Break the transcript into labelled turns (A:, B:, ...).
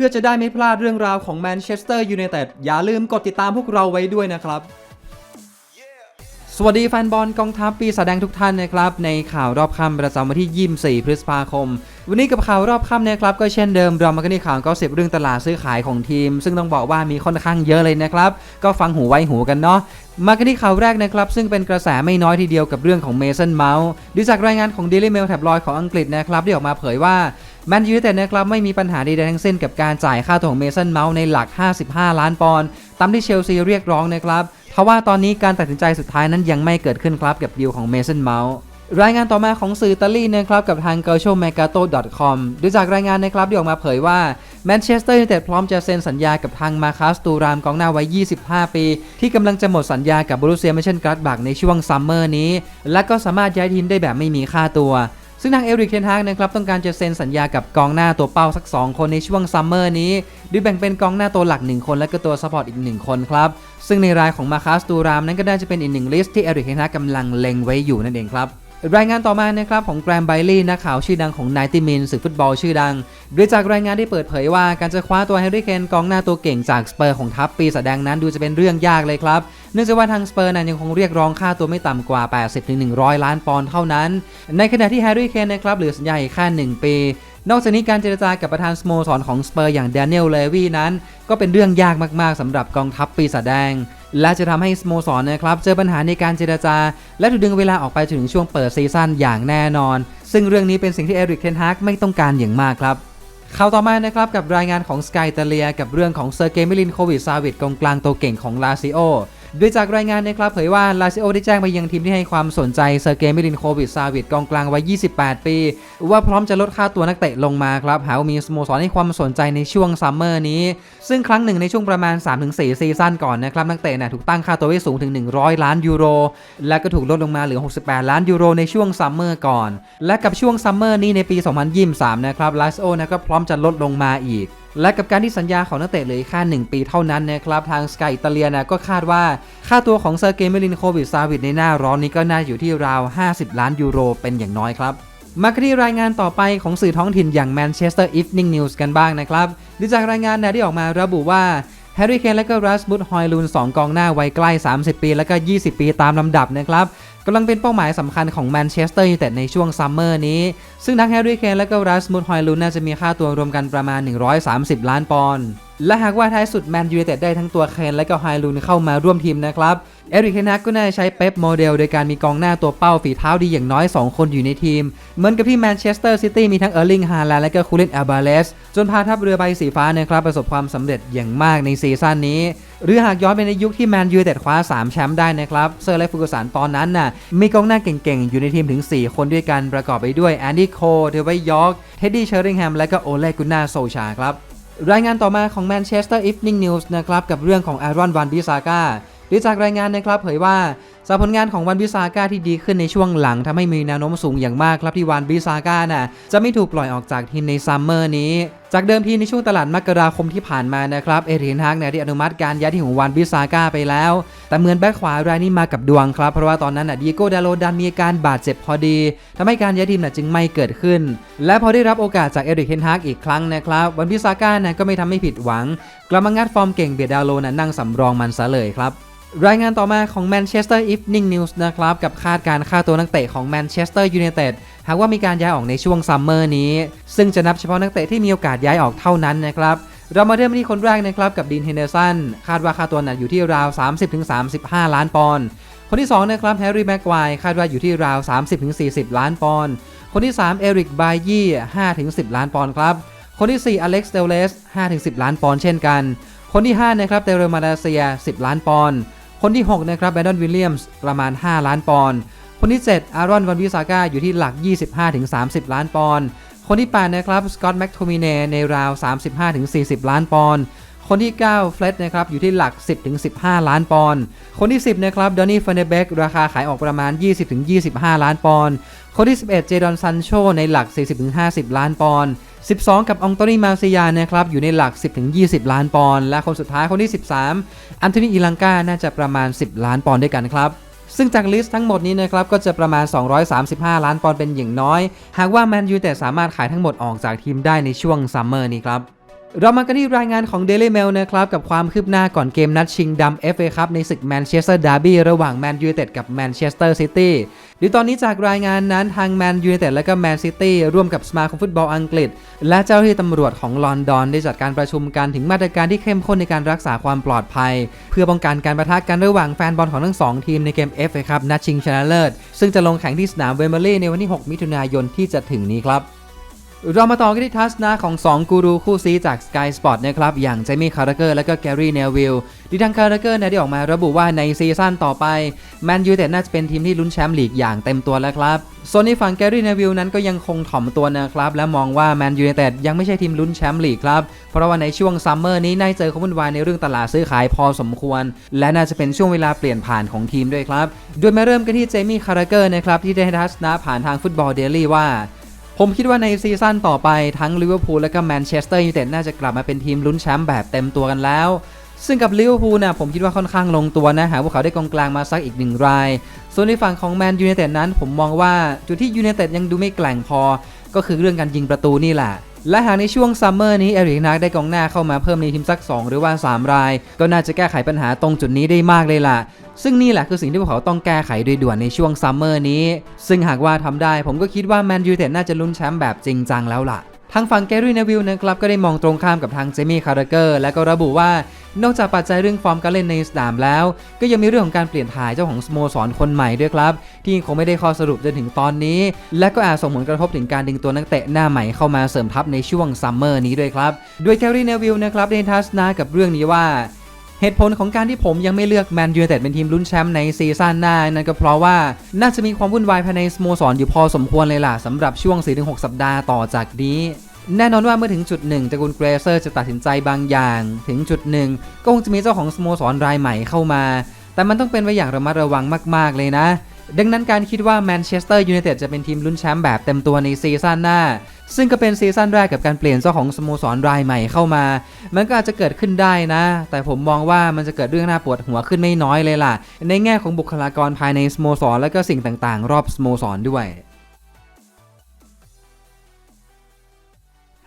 A: พื่อจะได้ไม่พลาดเรื่องราวของแมนเชสเตอร์ยูไนเต็ดอย่าลืมกดติดตามพวกเราไว้ด้วยนะครับ สวัสดีแฟนบอลกองทัพปีศาจแดงทุกท่านนะครับ ในข่าวรอบค่ำประจำวันที่ 24 พฤษภาคม วันนี้กับข่าวรอบค่ำนะครับ ก็เช่นเดิมเรามากันที่ข่าวก็สิบเรื่องตลาดซื้อขายของทีม ซึ่งต้องบอกว่ามีค่อนข้างเยอะเลยนะครับ ก็ฟังหูไว้หูกันเนาะมากันที่ข่าวแรกนะครับ ซึ่งเป็นกระแสไม่น้อยทีเดียวกับเรื่องของเมสันเมาส์ดูจากรายงานของ Daily Mail แท็บลอยของอังกฤษนะครับที่ออกมาเผยว่า แมนยูไนเต็ดนะครับไม่มีปัญหาใดๆทั้งสิ้นกับการจ่ายค่าตัวของเมสันเมาส์ในหลัก 55 ล้านปอนด์ตามที่เชลซีเรียกร้องนะครับทว่าตอนนี้การตัดสินใจสุดท้ายนั้นยังไม่เกิดขึ้นครับกับดีลของเมสันเมาส์รายงานต่อมาของสื่ออิตาลีนะครับกับทาง g a l c i o m e r c a t o c o m ดูจากรายงานนะครับที่ออกมาเผยว่าแมนเชสเตอร์ยูไนเต็ดพร้อมจะเซ็นสัญญากับทางมาคัสตูรามกองหน้าไว้25 ปี ที่กำลังจะหมดสัญญากับบรูเซียเมเชนกรัดบักในช่วงซัมเมอร์นี้ และก็สามารถย้ายทีมได้แบบไม่มีค่าตัว ซึ่งทางเอริกเทนฮากนะครับต้องการจะเซ็นสัญญากับกองหน้าตัวเป้าสัก 2 คนในช่วงซัมเมอร์นี้โดยแบ่งเป็นกองหน้าตัวหลัก 1 คนและก็ตัวซัพพอร์ตอีก 1 คนครับ ซึ่งในรายของมาคัสตูรามนั้นก็ได้จะเป็นอีกหนึ่งลิสต์ที่เอริกเทนฮากกำลังเล็งไว้อยู่นั่นเองครับ รายงานต่อมานะครับของแกรมไบลี่นักข่าวชื่อดังของไนติมินสื่อฟุตบอลชื่อดังโดยจากรายงานที่เปิดเผยว่าการจะคว้าตัวแฮร์รี่เคนกองหน้าตัวเก่งจากสเปอร์ของทัพปีศาจแดงนั้นดูจะเป็นเรื่องยากเลยครับเนื่องจากว่าทางสเปอร์นั้นยังคงเรียกร้องค่าตัวไม่ต่ำกว่า 80-100 ล้านปอนด์เท่านั้น ในขณะที่แฮร์รี่เคนนะครับเหลือสัญญาอีกแค่1ปีนอกจากนี้การเจรจากับประธานสโมสรของสเปอร์อย่างแดเนียลเลวีนั้น ก็เป็นเรื่องยากมากๆสำหรับกองทัพปีศาจแดง และจะทำให้สโมสรนะครับเจอปัญหาในการเจรจา และถูกดึงเวลาออกไปถึงช่วงเปิดซีซั่นอย่างแน่นอน ซึ่งเรื่องนี้เป็นสิ่งที่เอริกเทนฮากไม่ต้องการอย่างมากครับข่าวต่อมานะครับกับรายงานของสกายเตเลียกับเรื่องของเซอร์เกมิลินโควิดซาวิดกองกลางตัวเก่งของลาซิโอ โดยจากรายงานนะครับเผยว่าลาซิโอได้แจ้งไปยังทีมที่ให้ความสนใจเซอร์เกย์มิลินโควิดซาวิดกองกลางวัย 28 ปี ว่าพร้อมจะลดค่าตัวนักเตะลงมาครับ หากมีสโมสรให้ความสนใจในช่วงซัมเมอร์นี้ ซึ่งครั้งหนึ่งในช่วงประมาณ 3-4 ซีซั่นก่อนนะครับ นักเตะน่ะถูกตั้งค่าตัวไว้สูงถึง 100 ล้านยูโร และก็ถูกลดลงมาเหลือ 68 ล้านยูโรในช่วงซัมเมอร์ก่อน และกับช่วงซัมเมอร์นี้ในปี 2023 นะครับลาซิโอนะก็พร้อมจะลดลงมาอีก และกับการที่สัญญาของนักเตะเหลือแค่1ปีเท่านั้นนะครับ ทางสกายอิตาเลียนะก็คาดว่า ค่าตัวของเซอร์เกย์เมลินโควิดซาวิดในหน้าร้อนนี้ก็น่าอยู่ที่ราว 50 ล้านยูโรเป็นอย่างน้อยครับมาที่รายงานต่อไปของสื่อท้องถิ่นอย่าง Manchester Evening News กันบ้างนะครับดูจากรายงานนะที่ออกมาระบุว่า แฮร์รี่เคนและก็รัสบุตฮอยลูน2กองหน้าวัยใกล้ 30 ปีและก็ 20 ปีตามลำดับนะครับกำลังเป็นเป้าหมายสำคัญของแมนเชสเตอร์ยูไนเต็ดในช่วงซัมเมอร์นี้ ซึ่งทั้งแฮร์รี่เคนและก็รัสมุดฮอยลูนน่าจะมีค่าตัวรวมกันประมาณ 130 ล้านปอนด์ และหากว่าท้ายสุดแมนยูไนเต็ดได้ทั้งตัวเคนและก็ไฮลูนเข้ามาร่วมทีมนะครับเอริกเคนนักก็น่าจะใช้เป๊ปโมเดล โดยการมีกองหน้าตัวเป้าฝีเท้าดีอย่างน้อย 2 คนอยู่ในทีม เหมือนกับที่แมนเชสเตอร์ซิตี้มีทั้งเออร์ลิงฮาแลนด์และก็คูลินอัลบาเลส จนพาทัพเรือใบสีฟ้านะครับประสบความสำเร็จอย่างมากในซีซั่นนี้ หรือหากย้อนไปในยุคที่แมนยูไนเต็ดคว้า 3 แชมป์ได้นะครับเซอร์และฟูกสันตอนนั้นน่ะมีกองหน้าเก่งๆ อยู่ในทีมถึง 4 คนด้วยกันประกอบไปด้วยแอนดี้โคเดวิดยอร์กเท็ดดี้เชอริงแฮมและก็โอเลกุน่าโซชาครับ รายงานต่อมาของ Manchester Evening News นะครับกับเรื่องของอารอนวันบิซาก้าโดยจากรายงานนะครับเผยว่าจากผลงานของวันบิซาก้าที่ดีขึ้นในช่วงหลังทำให้มีแนวโน้มสูงอย่างมากครับที่วันบิซาก้าน่ะจะไม่ถูกปล่อยออกจากทีมในซัมเมอร์นี้ จากเดิมทีในช่วงตลาดมกราคมที่ผ่านมานะครับเอรินฮักเนี่ยได้อนุมัติการย้ายที่ของวันบิซาก้าไปแล้ว แต่เหมือนแบ็คขวารายนี้มากับดวงครับ เพราะว่าตอนนั้นน่ะดีโก้ดาโลดันมีอาการบาดเจ็บพอดีทำให้การย้ายทีมน่ะจึงไม่เกิดขึ้น และพอได้รับโอกาสจากเอริกเฮนฮักอีกครั้งนะครับวันบิซาก้าน่ะก็ไม่ทำให้ผิดหวัง กลับมางัดฟอร์มเก่งเบียดดาโลน่ะนั่งสำรองมันซะเลยครับ รายงานต่อมาของ Manchester Evening News นะครับ กับคาดการค่าตัวนักเตะของ Manchester United หากว่ามีการย้ายออกในช่วงซัมเมอร์นี้ ซึ่งจะนับเฉพาะนักเตะที่มีโอกาสย้ายออกเท่านั้นนะครับ เรามาเริ่มที่คนแรกนะครับกับดีนเฮนเดอร์สันคาดว่าค่าตัวน่ะอยู่ที่ราว 30-35 ล้านปอนด์คนที่ 2 นะครับแฮร์รี่แม็กควายคาดว่าอยู่ที่ราว 30-40 ล้านปอนด์คนที่ 3 เอริกบายยี่5-10 ล้านปอนด์ครับคนที่ 4 อเล็กซ์เดลเลส5-10 ล้านปอนด์เช่นกัน คนที่ 5 นะครับเตเรมาเลเซีย 10 ล้านปอนด์ คนที่ 6 นะครับแบรดอนวิลเลียมส์ประมาณ 5 ล้านปอนด์คนที่ 7 อารอนวันวิซาก้าอยู่ที่หลัก 25-30 ล้านปอนด์คนที่ 8 นะครับสกอตต์แม็กโทมิเนในราว 35-40 ล้านปอนด์คนที่ 9 เฟลตนะครับอยู่ที่หลัก 10-15 ล้านปอนด์คนที่ 10 นะครับดอนนี่เฟันเดเบกราคาขายออกประมาณ 20-25 ล้านปอนด์คนที่ 11 เจดอนซันโชในหลัก 40-50 ล้านปอนด์ 12 กับองโตนีมาซียานะครับอยู่ในหลัก 10-20 ล้านปอนด์และคนสุดท้ายคนที่ 13 อันโทนีอีลังกาน่าจะประมาณ 10 ล้านปอนด์ด้วยกันครับซึ่งจากลิสต์ทั้งหมดนี้นะครับก็จะประมาณ 235 ล้านปอนด์เป็นอย่างน้อย หากว่าแมนยูแต่สามารถขายทั้งหมดออกจากทีมได้ในช่วงซัมเมอร์นี้ครับ เรามากันที่รายงานของ Daily Mail นะครับกับความคืบหน้าก่อนเกมนัดชิงดำ FA ครับในศึกแมนเชสเตอร์ดาร์บี้ระหว่างแมนยูเต็ดกับแมนเชสเตอร์ซิตี้ หรือตอนนี้จากรายงานนั้นทางแมนยูเนเต็ดและก็แมนซิตี้ร่วมกับสมาคมฟุตบอลอังกฤษ และเจ้าหน้าที่ตำรวจของลอนดอน ได้จัดการประชุมกันถึงมาตรการที่เข้มข้นในการรักษาความปลอดภัย เพื่อป้องกันการประทะกันระหว่างแฟนบอลของทั้งสองทีมในเกม FA ครับนัดชิงชนะเลิศซึ่งจะลงแข่งที่สนามเวมเบอร์ลีย์ในวันที่ 6 มิถุนายนที่จะถึงนี้ครับ เรามาต่อกันที่ทัศนะของ 2 กูรูคู่ซีจาก Sky Sport นะครับ อย่างเจมี่คาร์เกอร์และก็แกรี่เนวิลดีทางคาร์เกอร์เนี่ยได้ออกมาระบุว่าในซีซั่นต่อไปแมนยูเต็ดน่าจะเป็นทีมที่ลุ้นแชมป์ลีกอย่างเต็มตัวแล้วครับส่วนในฝั่งแกรี่เนวิลนั้นก็ยังคงถ่อมตัวนะครับ และมองว่าแมนยูเต็ดยังไม่ใช่ทีมลุ้นแชมป์ลีกครับ เพราะว่าในช่วงซัมเมอร์นี้น่าเจอความวุ่นวายในเรื่องตลาดซื้อขายพอสมควร และน่าจะเป็นช่วงเวลาเปลี่ยนผ่านของทีมด้วยครับโดยมาเริ่มกันที่เจมี่คาร์เกอร์นะครับที่ได้ทัศนะผ่านทางฟุตบอลเดลี่ว่า ผมคิดว่าในซีซั่นต่อไปทั้งลิเวอร์พูลและก็แมนเชสเตอร์ยูไนเต็ดน่าจะกลับมาเป็นทีมลุ้นแชมป์แบบเต็มตัวกันแล้ว ซึ่งกับลิเวอร์พูลนะผมคิดว่าค่อนข้างลงตัวนะหากว่าเขาได้กองกลางมาสักอีกหนึ่งราย ส่วนในฝั่งของแมนยูไนเต็ดนั้นผมมองว่าจุดที่ยูไนเต็ดยังดูไม่แกร่งพอ ก็คือเรื่องการยิงประตูนี่แหละ และหากในช่วงซัมเมอร์นี้เอริกนักได้กองหน้าเข้ามาเพิ่มในทีมสัก 2 หรือว่า 3 ราย ก็น่าจะแก้ไขปัญหาตรงจุดนี้ได้มากเลยล่ะ ซึ่งนี่แหละคือสิ่งที่พวกเขาต้องแก้ไขโดยด่วนในช่วงซัมเมอร์นี้ ซึ่งหากว่าทำได้ผมก็คิดว่าแมนยูเต็ดน่าจะลุ้นแชมป์แบบจริงจังแล้วล่ะทางฝั่งแกรี่เนวิลนะครับก็ได้มองตรงข้ามกับทางเจมี่คาร์เกอร์และก็ระบุว่า นอกจากปัจจัยเรื่องฟอร์มการเล่นในสนามแล้ว ก็ยังมีเรื่องของการเปลี่ยนถ่ายเจ้าของสโมสรคนใหม่ด้วยครับ ที่คงไม่ได้ข้อสรุปจนถึงตอนนี้ และก็อาจส่งผลกระทบถึงการดึงตัวนักเตะหน้าใหม่เข้ามาเสริมทัพในช่วงซัมเมอร์นี้ด้วยครับโดยแกรี่เนวิลนะครับได้ทัศนากับเรื่องนี้ว่าเหตุผลของการที่ผมยังไม่เลือกแมนยูไนเต็ดเป็นทีมลุ้นแชมป์ในซีซั่นหน้านั่นก็เพราะว่าน่าจะมีความวุ่นวายภายในสโมสรอยู่พอสมควรเลยล่ะสำหรับช่วง 4-6 สัปดาห์ต่อจากนี้ แน่นอนว่าเมื่อถึงจุดหนึ่งตระกูลเกรเซอร์จะตัดสินใจบางอย่าง ถึงจุดหนึ่งก็คงจะมีเจ้าของสโมสรรายใหม่เข้ามา แต่มันต้องเป็นไปอย่างระมัดระวังมากๆเลยนะ ดังนั้นการคิดว่าแมนเชสเตอร์ยูไนเต็ดจะเป็นทีมลุ้นแชมป์แบบเต็มตัวในซีซั่นหน้า ซึ่งก็เป็นซีซั่นแรกกับการเปลี่ยนเจ้าของสโมสรรายใหม่เข้ามา มันก็อาจจะเกิดขึ้นได้นะ แต่ผมมองว่ามันจะเกิดเรื่องน่าปวดหัวขึ้นไม่น้อยเลยล่ะ ในแง่ของบุคลากรภายในสโมสรและก็สิ่งต่างๆ รอบสโมสรด้วย